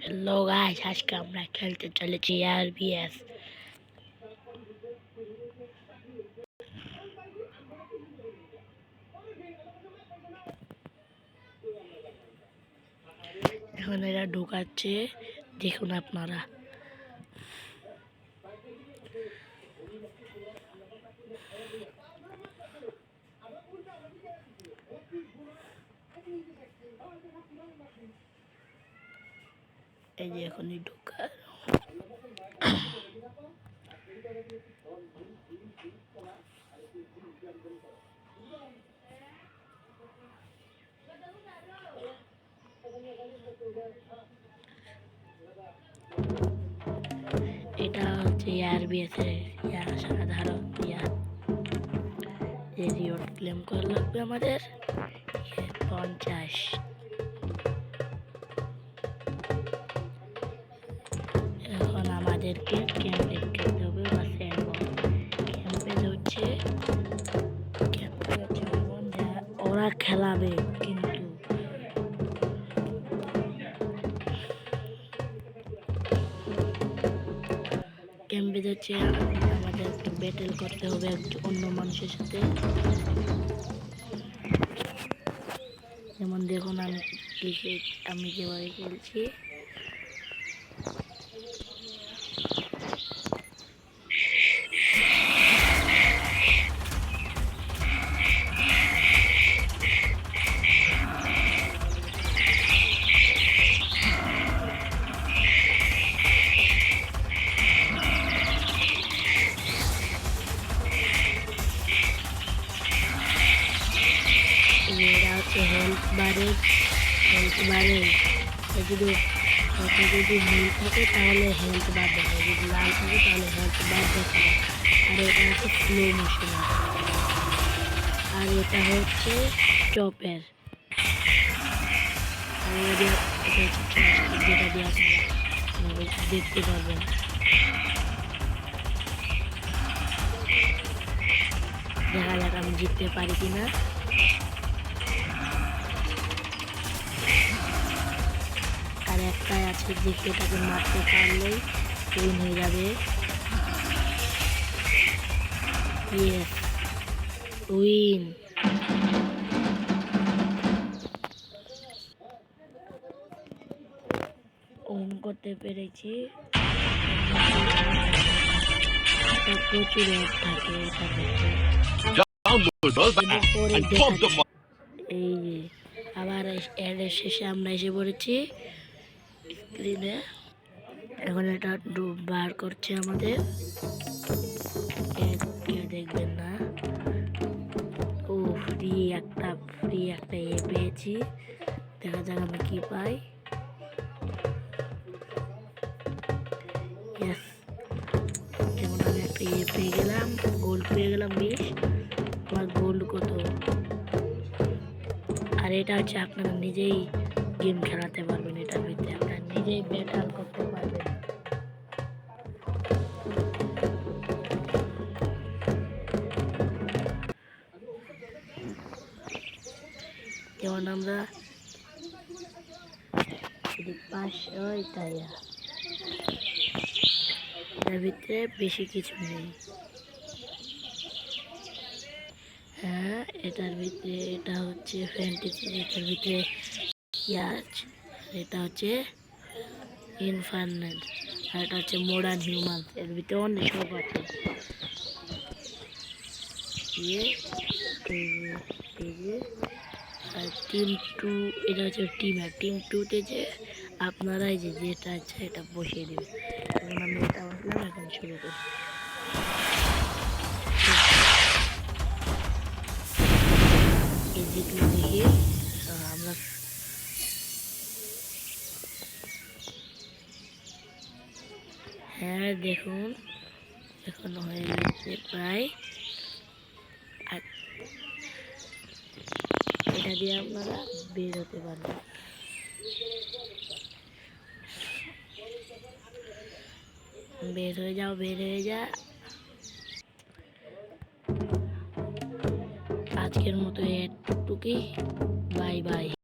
Hello guys আজকে আমরা খেলতে চলেছি আরবিএস এখন এরা ঢুকাচ্ছে। দেখুন আপনারা। এই যে এখনই ঢুকা এটা হচ্ছে আরবিএস এর ইয়া সাধারণ ইয়া এই ক্লেম করা লাগবে আমাদের। পঞ্চাশ। আমাদেরকে ক্যাম্পে খেতে হবে বা স্যান্ডবক্স ক্যাম্পে হচ্ছে ক্যাম্পে হচ্ছে ওরা খেলাবে কিন্তু। ক্যাম্পে হচ্ছে আমাদের ব্যাটেল করতে হবে অন্য মানুষের সাথে। যেমন দেখুন আমি ক্রিকেট আমি যেভাবে খেলছি। হেলথ বাড়ে হেলথ বাড়ে যদি ওটা যদি নীল থাকে, তাহলে হেলথ বাড়বে যদি লাল থাকে, তাহলে হেলথ বাড়বে আর এটা হচ্ছে স্লো মোশন আর এটা হচ্ছে চপের যেটা দিয়ে আপনারা দেখতে পারবেন। দেখা যাক আমি জিততে পারি কিনা। আছে দেখে এটাকে মারতে পারলেই উইন হয়ে যাবে। ইয়েস উইন উইন করতে পেরেছি। প্রচুর থাকে এই যে আবার অ্যাডের শেষে আমরা এসে পড়েছি। স্ক্রিনে এখন এটা ডু- বার করছে আমাদের। কেউ দেখবেন না। ও ফ্রি একটা ফ্রি একটা এ পেয়েছি। দেখা যাক আমি কি পাই. যেমন আমি একটা এ পেয়ে গেলাম গোল্ড পেয়ে গেলাম বিশ। আমার গোল্ড কত? আর এটা হচ্ছে আপনারা নিজেই গেম খেলাতে আপনারা নিজেই ব্যাটাল করতে পারবেন যেমন আমরা? পাঁচ ওইটাই এটার ভিতরে বেশি কিছু নেই। হ্যাঁ এটার ভিতরে, এটা হচ্ছে ফ্যান্টাসি এটার ভিতরে ইয়াজ এটা হচ্ছে ইনফার্নেট আর এটা হচ্ছে মডার্ন হিউম্যান এর ভিতরে অনেক সব আছে। ইয়ে এই যে, আর টিম টু এটা হচ্ছে টিম আর টিম টুতে যে আপনারাই যে যেটা আছে এটা বসিয়ে দেবে। এখন আমি এটা বসলাম এখন শুরু করি। হ্যাঁ দেখুন। এখন হয়ে গেছে প্রায়। এটা দিয়ে আপনারা বের হতে পারবেন। বের হয়ে যাও, বের হয়ে যা। আজকের মতো এটুকুই। Bye bye.